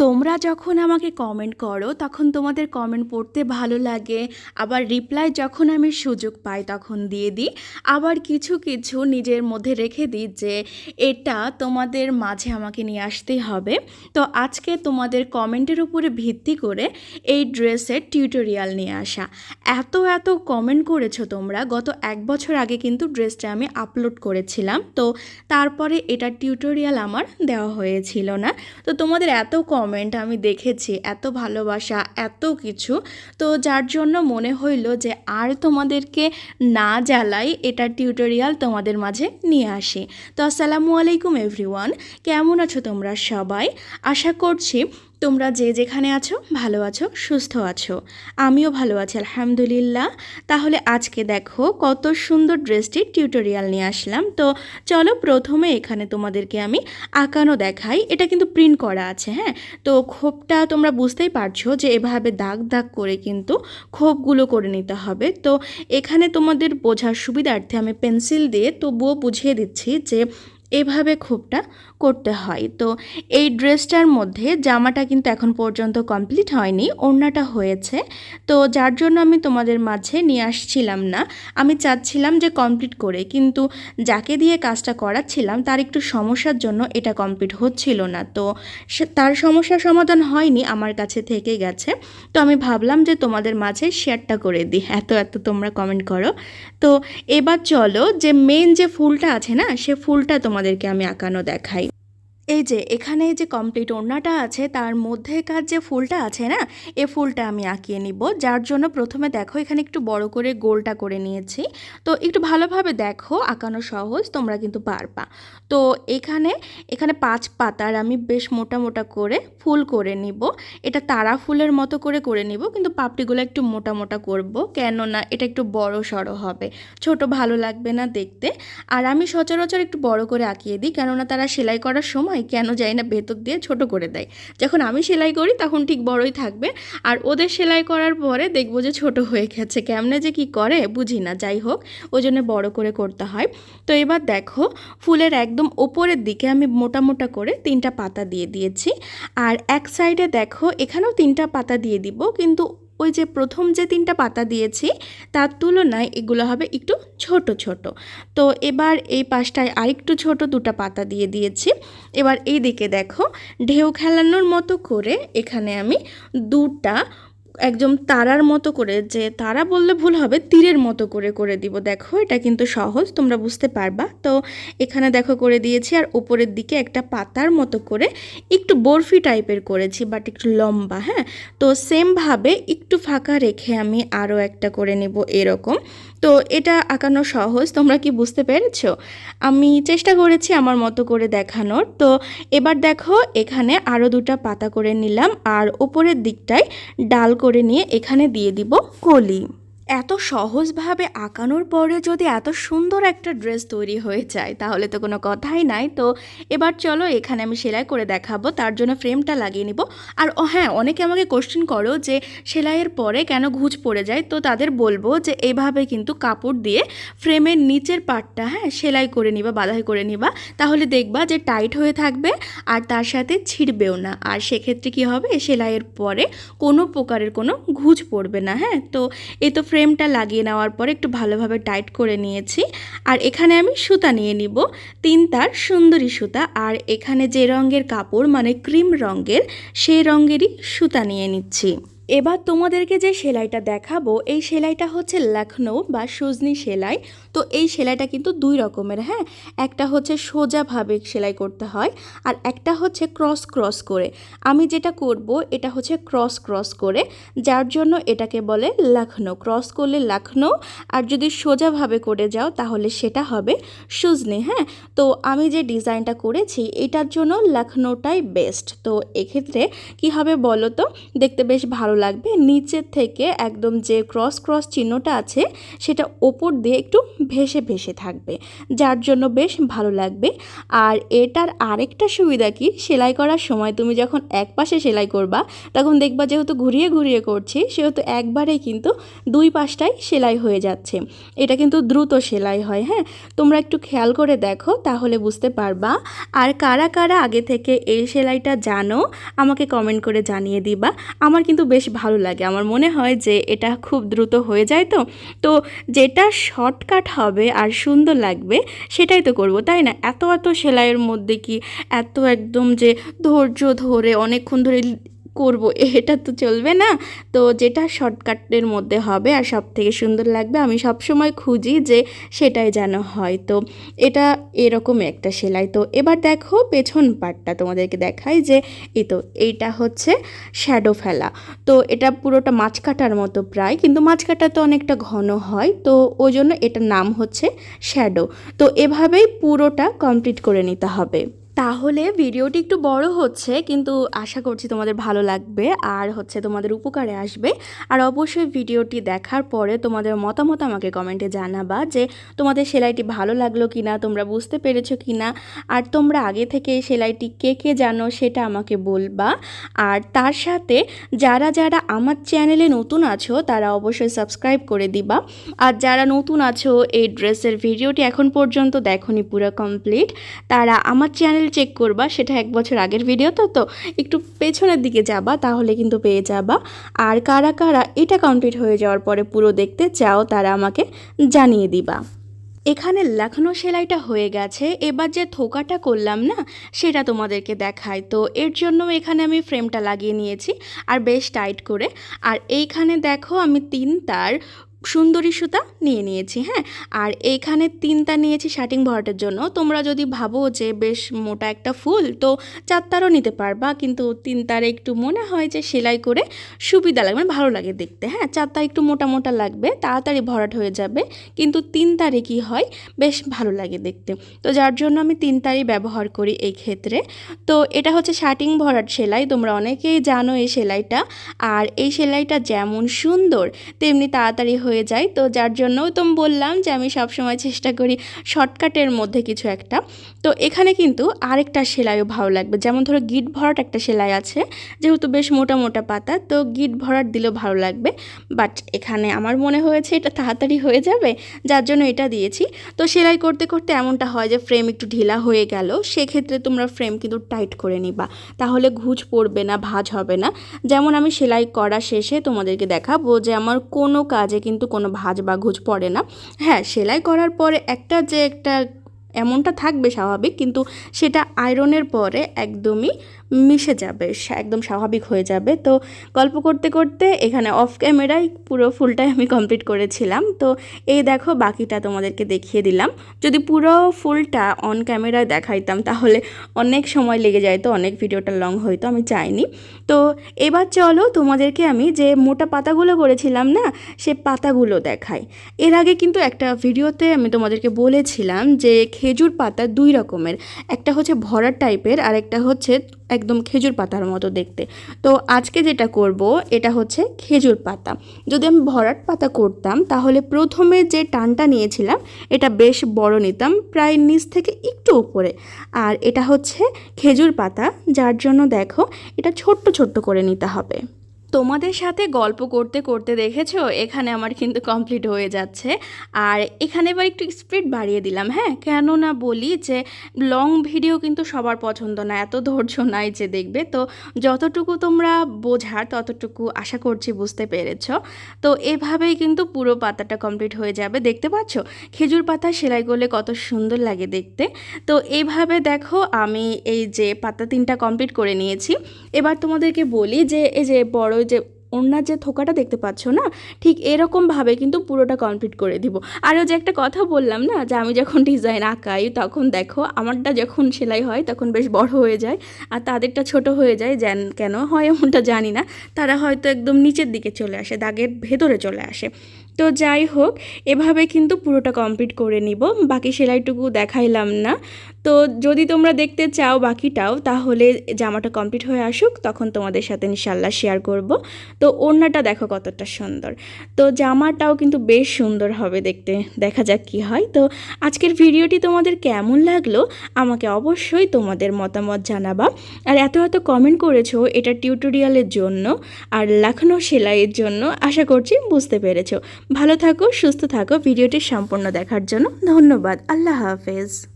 তোমরা যখন আমাকে কমেন্ট করো, তখন তোমাদের কমেন্ট পড়তে ভালো লাগে। আবার রিপ্লাই যখন আমি সুযোগ পাই, তখন দিয়ে দিই। আবার কিছু কিছু নিজের মধ্যে রেখে দিই যে, এটা তোমাদের মাঝে আমাকে নিয়ে আসতেই হবে। তো আজকে তোমাদের কমেন্টের উপরে ভিত্তি করে এই ড্রেসের টিউটোরিয়াল নিয়ে আসা। এত এত কমেন্ট করেছ তোমরা। গত এক বছর আগে কিন্তু ড্রেসটা আমি আপলোড করেছিলাম। তো তারপরে এটা টিউটোরিয়াল আমার দেওয়া হয়েছিল না। তো তোমাদের এত কমেন্ট আমি দেখেছি, এত ভালোবাসা, এত কিছু। তো যার জন্য মনে হইল যে আর তোমাদেরকে না জ্বালাই এটা টিউটোরিয়াল তোমাদের মাঝে নিয়ে আসি। তো আসসালামু আলাইকুম এভরিওয়ান কেমন আছো তোমরা সবাই? আশা করছি তোমরা যে যেখানে আছো, ভালো আছো, সুস্থ আছো। আমিও ভালো আছি, আলহামদুলিল্লাহ। তাহলে আজকে দেখো কত সুন্দর ড্রেসটির টিউটোরিয়াল নিয়ে আসলাম। তো চলো প্রথমে এখানে তোমাদেরকে আমি আঁকানো দেখাই। এটা কিন্তু প্রিন্ট করা আছে হ্যাঁ? তো খোপটা তোমরা বুঝতেই পারছ যে এভাবে দাগ দাগ করে কিন্তু খোপগুলো করে নিতে হবে। তো এখানে তোমাদের বোঝার সুবিধার্থে আমি পেন্সিল দিয়ে তবুও বুঝিয়ে দিচ্ছি যে এভাবে খোপটা করতে হয়। তো এই ড্রেসটার মধ্যে জামাটা কিন্তু এখন পর্যন্ত কমপ্লিট হয়নি, ওড়নাটা হয়েছে। তো যার জন্য আমি তোমাদের মাঝে নিয়ে আসছিলাম না। আমি চাচ্ছিলাম যে কমপ্লিট করে, কিন্তু যাকে দিয়ে কাজটা করাচ্ছিলাম, তার একটু সমস্যার জন্য এটা কমপ্লিট হচ্ছিল না। তো তার সমস্যার সমাধান হয়নি, আমার কাছে থেকে গেছে। তো আমি ভাবলাম যে তোমাদের মাঝে শেয়ারটা করে দিই। এত এত তোমরা কমেন্ট করো। তো এবার চলো যে মেন যে ফুলটা আছে না, সে ফুলটা তোমাদেরকে আমি আঁকানো দেখাই। এই যে, এখানে যে কমপ্লিট ওড়নাটা আছে, তার মধ্যেকার যে ফুলটা আছে না, এ ফুলটা আমি আঁকিয়ে নিব। যার জন্য প্রথমে দেখো, এখানে একটু বড় করে গোলটা করে নিয়েছি। তো একটু ভালোভাবে দেখো, আঁকানো সহজ, তোমরা কিন্তু পারবা। তো এখানে এখানে পাঁচ পাতার আমি বেশ মোটা মোটা করে ফুল করে নিব। এটা তারা ফুলের মতো করে করে নিব, কিন্তু পাপড়িগুলো একটু মোটা মোটা করব, কেননা এটা একটু বড় সড়ো হবে। ছোট ভালো লাগবে না দেখতে। আর আমি সচরাচর একটু বড় করে আঁকিয়ে দিই, কেননা তারা সেলাই করার সময় কেন যায় না ভেতর দিয়ে ছোট করে দেয়। যখন আমি সেলাই করি তখন ঠিক বড়ই থাকবে। আর ওদের সেলাই করার পরে দেখব যে ছোট হয়ে গেছে। কেমনে যে কি করে বুঝি না। যাই হোক ওই জন্য বড় করে করতে হয়। তো এবার দেখো, ফুলের একদম ওপরের দিকে আমি মোটা মোটা করে তিনটা পাতা দিয়ে দিয়েছি। আর এক সাইডে দেখো, এখানেও তিনটা পাতা দিয়ে দিব। কিন্তু ওই যে প্রথম যে তিনটা পাতা দিয়েছি, তার তুলনায় এগুলো হবে একটু ছোট ছোট। তো এবার এই পাশটায় আরেকটু ছোট দুটা পাতা দিয়ে দিয়েছি। এবার এই দিকে দেখো, ঢেউ খেলানোর মতো করে এখানে আমি দুটা একদম তারার মতো করে, যে তারা বললে ভুল হবে, তীরের মতো করে করে দিব। দেখো, এটা কিন্তু সহজ, তোমরা বুঝতে পারবা। তো এখানে দেখো, করে দিয়েছি, আর উপরের দিকে একটা পাতার মতো করে একটু বরফি টাইপের করেছি বাট একটু লম্বা হ্যাঁ? তো সেমভাবে একটু ফাঁকা রেখে আমি আরও একটা করে নেব এরকম। তো এটা আঁকানো সহজ, তোমরা কি বুঝতে পেরেছ? আমি চেষ্টা করেছি আমার মতো করে দেখানোর। তো এবার দেখো, এখানে আরও দুটা পাতা করে নিলাম, আর উপরের দিকটায় ডাল করে নিয়ে এখানে দিয়ে দিব কলি। এত সহজভাবে আঁকানোর পরে যদি এত সুন্দর একটা ড্রেস তৈরি হয়ে যায়, তাহলে তো কোনো কথাই নাই। তো এবার চলো, এখানে আমি সেলাই করে দেখাবো। তার জন্য ফ্রেমটা লাগিয়ে নিব। আর হ্যাঁ অনেকে আমাকে কোশ্চেন করো যে সেলাইয়ের পরে কেন ঘুচ পড়ে যায়? তো তাদের বলব যে এইভাবে কিন্তু কাপড় দিয়ে ফ্রেমের নিচের পার্টটা হ্যাঁ সেলাই করে নিবা, বাধাই করে নিবা। তাহলে দেখবা যে টাইট হয়ে থাকবে আর তার সাথে ছিঁড়বেও না। আর সেক্ষেত্রে কি হবে? সেলাইয়ের পরে কোনো প্রকারের কোনো ঘুচ পড়বে না হ্যাঁ? তো এ তো ফ্রেমটা লাগিয়ে নেওয়ার পর একটু ভালোভাবে টাইট করে নিয়েছি। আর এখানে আমি সুতা নিয়ে নিব। তিন তার সুন্দরী সুতা। আর এখানে যে রঙের কাপড় মানে ক্রিম রঙের, সেই রঙেরই সুতা নিয়ে নিচ্ছি। এবার তোমাদেরকে যে সেলাইটা দেখাবো, এই সেলাইটা হচ্ছে লখনৌ বা সুজনি সেলাই। তো এই সেলাইটা কিন্তু দুই রকমের হ্যাঁ? একটা হচ্ছে সোজাভাবে সেলাই করতে হয় আর একটা হচ্ছে ক্রস ক্রস করে। আমি যেটা করব, এটা হচ্ছে ক্রস ক্রস করে, যার জন্য এটাকে বলে লখনৌ ক্রস করলে লখনৌ আর যদি সোজাভাবে করে যাও, তাহলে সেটা হবে সুজনি হ্যাঁ? তো আমি যে ডিজাইনটা করেছি, এটার জন্য লখনৌটাই বেস্ট। তো এক্ষেত্রে কি হবে বলো তো? দেখতে বেশ ভালো লাগবে। নিচের থেকে একদম যে ক্রস ক্রস চিহ্নটা আছে, সেটা ওপর দিয়ে একটু ভেসে ভেসে থাকবে, যার জন্য বেশ ভালো লাগবে। আর এটার আরেকটা সুবিধা কি? সেলাই করার সময় তুমি যখন এক পাশে সেলাই করবা, তখন দেখবা যেহেতু ঘুরিয়ে ঘুরিয়ে করছি, সেহেতু একবারেই কিন্তু দুই পাশটাই সেলাই হয়ে যাচ্ছে। এটা কিন্তু দ্রুত সেলাই হয় হ্যাঁ? তোমরা একটু খেয়াল করে দেখো, তাহলে বুঝতে পারবা। আর কারা কারা আগে থেকে এই সেলাইটা জানো, আমাকে কমেন্ট করে জানিয়ে দিবা। আমার কিন্তু বেশ ভালো লাগে। আমার মনে হয় যে এটা খুব দ্রুত হয়ে যায় তো। তো যেটা শর্টকাট হবে আর সুন্দর লাগবে সেটাই তো করব, তাই না? এত এত সেলাইয়ের মধ্যে কি এত একদম যে ধৈর্য ধরে অনেকক্ষণ ধরে করব, এটা তো চলবে না। তো যেটা শর্টকাটের মধ্যে হবে আর সব থেকে সুন্দর লাগবে, আমি সব সময় খুঁজি যে সেটাই যেন হয়। তো এটা এরকম একটা সেলাই। তো এবার দেখো পেছন পাটটা তোমাদেরকে দেখাই যে, এই তো এইটা হচ্ছে শ্যাডো ফেলা। তো এটা পুরোটা মাছ কাটার মতো প্রায়, কিন্তু মাছ কাটা তো অনেকটা ঘন হয়, তো ওই জন্য এটার নাম হচ্ছে শ্যাডো। তো এভাবেই পুরোটা কমপ্লিট করে নিতে হবে। তাহলে ভিডিওটি একটু বড় হচ্ছে, কিন্তু আশা করছি তোমাদের ভালো লাগবে আর হচ্ছে তোমাদের উপকারে আসবে। আর অবশ্যই ভিডিওটি দেখার পরে তোমাদের মতামত আমাকে কমেন্টে জানাবা যে তোমাদের সেলাইটি ভালো লাগল কি না তোমরা বুঝতে পেরেছ কি না আর তোমরা আগে থেকে সেলাইটি কে কে জানো সেটা আমাকে বলবা। আর তার সাথে যারা যারা আমার চ্যানেলে নতুন আছো, তারা অবশ্যই সাবস্ক্রাইব করে দিবা। আর যারা নতুন আছো, এই ড্রেসের ভিডিওটি এখন পর্যন্ত দেখনি পুরো কমপ্লিট, তারা আমার চ্যানেল চেক করবা, সেটা এক বছর আগের ভিডিও তো তো একটু পেছনের দিকে যাবা, তাহলে কিন্তু পেয়ে যাবা। আর কারা কারা এটা কমপ্লিট হয়ে যাওয়ার পরে পুরো দেখতে চাও, তারা আমাকে জানিয়ে দিবা। এখানে লেখানো সেলাইটা হয়ে গেছে। এবার যে থোকাটা করলাম না, সেটা তোমাদেরকে দেখাই। তো এর জন্য এখানে আমি ফ্রেমটা লাগিয়ে নিয়েছি, আর বেশ টাইট করে। আর এইখানে দেখো, আমি তিন তার সুন্দরী সুতা নিয়ে নিয়েছি হ্যাঁ? আর এইখানে তিনটা নিয়েছি শার্টিং ভরাটের জন্য। তোমরা যদি ভাবো যে বেশ মোটা একটা ফুল, তো চার তারও নিতে পারবা, কিন্তু তিন তারে একটু মনে হয় যে সেলাই করে সুবিধা লাগবে মানে ভালো লাগে দেখতে হ্যাঁ? চার তার একটু মোটা মোটা লাগবে, তাড়াতাড়ি ভরাট হয়ে যাবে, কিন্তু তিন তারে কি হয়, বেশ ভালো লাগে দেখতে। তো যার জন্য আমি তিন তারই ব্যবহার করি এই ক্ষেত্রে। তো এটা হচ্ছে শার্টিং ভরাট সেলাই, তোমরা অনেকেই জানো এই সেলাইটা। আর এই সেলাইটা যেমন সুন্দর, তেমনি তাড়াতাড়ি যায়। তো যার জন্যও তো বললাম যে আমি সবসময় চেষ্টা করি শর্টকাটের মধ্যে কিছু একটা। তো এখানে কিন্তু আরেকটা সেলাইও ভালো লাগবে। যেমন ধরো গিট ভরাট একটা সেলাই আছে, যেহেতু বেশ মোটা মোটা পাতা, তো গিট ভরাট দিলেও ভালো লাগবে। বাট এখানে আমার মনে হয়েছে এটা তাড়াতাড়ি হয়ে যাবে, যার জন্য এটা দিয়েছি। তো সেলাই করতে করতে এমনটা হয় যে ফ্রেম একটু ঢিলা হয়ে গেল, সেক্ষেত্রে তোমরা ফ্রেম কিন্তু টাইট করে নিবা। তাহলে ঘুজ পড়বে না, ভাঁজ হবে না। যেমন আমি সেলাই করা শেষে তোমাদেরকে দেখাবো যে আমার কোনো কাজে কিন্তু কোনো ভাজ বা ঘুজ পড়ে না। হ্যাঁ সেলাই করার পরে একটা যে একটা এমনটা থাকবে স্বাভাবিক, কিন্তু সেটা আয়রনের পরে একদমই মিশে যাবে একদম স্বাভাবিক হয়ে যাবে। তো গল্প করতে করতে এখানে অফ ক্যামেরায় পুরো ফুলটাই আমি কমপ্লিট করেছিলাম। তো এই দেখো, বাকিটা তোমাদেরকে দেখিয়ে দিলাম। যদি পুরো ফুলটা অন ক্যামেরায় দেখাইতাম, তাহলে অনেক সময় লেগে যায় তো অনেক ভিডিওটা লং হয়তো আমি চাইনি। তো এবার চলো তোমাদেরকে আমি যে মোটা পাতাগুলো করেছিলাম না, সে পাতাগুলো দেখাই। এর আগে কিন্তু একটা ভিডিওতে আমি তোমাদেরকে বলেছিলাম যে খেজুর পাতা দুই রকমের, একটা হচ্ছে ভরা টাইপের আর একটা হচ্ছে একদম খেজুর পাতার মতো দেখতে। তো আজকে যেটা করব, এটা হচ্ছে খেজুর পাতা। যদি আমি ভরাট পাতা করতাম, তাহলে প্রথমে যে টানটা নিয়েছিলাম, এটা বেশ বড় নিতাম, প্রায় নিচ থেকে একটু উপরে। আর এটা হচ্ছে খেজুর পাতা, যার জন্য দেখো, এটা ছোট্ট ছোট্ট করে নিতে হবে। তোমাদের সাথে গল্প করতে করতে দেখেছ? এখানে আমার কিন্তু কমপ্লিট হয়ে যাচ্ছে। আর এখানে এবার একটু স্পিড বাড়িয়ে দিলাম হ্যাঁ? কেন না বলি যে লং ভিডিও কিন্তু সবার পছন্দ না, এত ধৈর্য নাই যে দেখবে। তো যতটুকু তোমরা বোঝার, ততটুকু আশা করছি বুঝতে পেরেছ। তো এভাবেই কিন্তু পুরো পাতাটা কমপ্লিট হয়ে যাবে, দেখতে পাচ্ছ? খেজুর পাতা সেলাই করলে কত সুন্দর লাগে দেখতে। তো এইভাবে দেখো, আমি এই যে পাতা তিনটা কমপ্লিট করে নিয়েছি। এবার তোমাদেরকে বলি যে, এই যে বড় যে ওনার যে থোকাটা দেখতে পাচ্ছ না, ঠিক এরকমভাবে কিন্তু পুরোটা কমপ্লিট করে দিব। আরও যে একটা কথা বললাম না, যে আমি যখন ডিজাইন আঁকাই, তখন দেখো আমারটা যখন সেলাই হয়, তখন বেশ বড় হয়ে যায়, আর তাদেরটা ছোট হয়ে যায়, যেন, কেন হয় এমনটা জানি না, তারা হয়তো একদম নিচের দিকে চলে আসে, দাগের ভেতরে চলে আসে। তো যাই হোক, এভাবে কিন্তু পুরোটা কমপ্লিট করে নিব, বাকি সেলাইটুকু দেখাইলাম না। তো যদি তোমরা দেখতে চাও বাকিটাও, তাহলে জামাটা কমপ্লিট হয়ে আসুক, তখন তোমাদের সাথে ইনশাল্লাহ শেয়ার করব। তো ওড়নাটা দেখো কতটা সুন্দর। তো জামাটাও কিন্তু বেশ সুন্দর হবে দেখতে, দেখা যাক কি হয়। তো আজকের ভিডিওটি তোমাদের কেমন লাগল আমাকে অবশ্যই তোমাদের মতামত জানাবা। আর এত এত কমেন্ট করেছ এটা টিউটোরিয়ালের জন্য আর লাখনৌ সেলাইয়ের জন্য আশা করছি বুঝতে পেরেছ। ভালো থাকো, সুস্থ থাকো, ভিডিওটি সম্পূর্ণ দেখার জন্য ধন্যবাদ। আল্লাহ হাফেজ।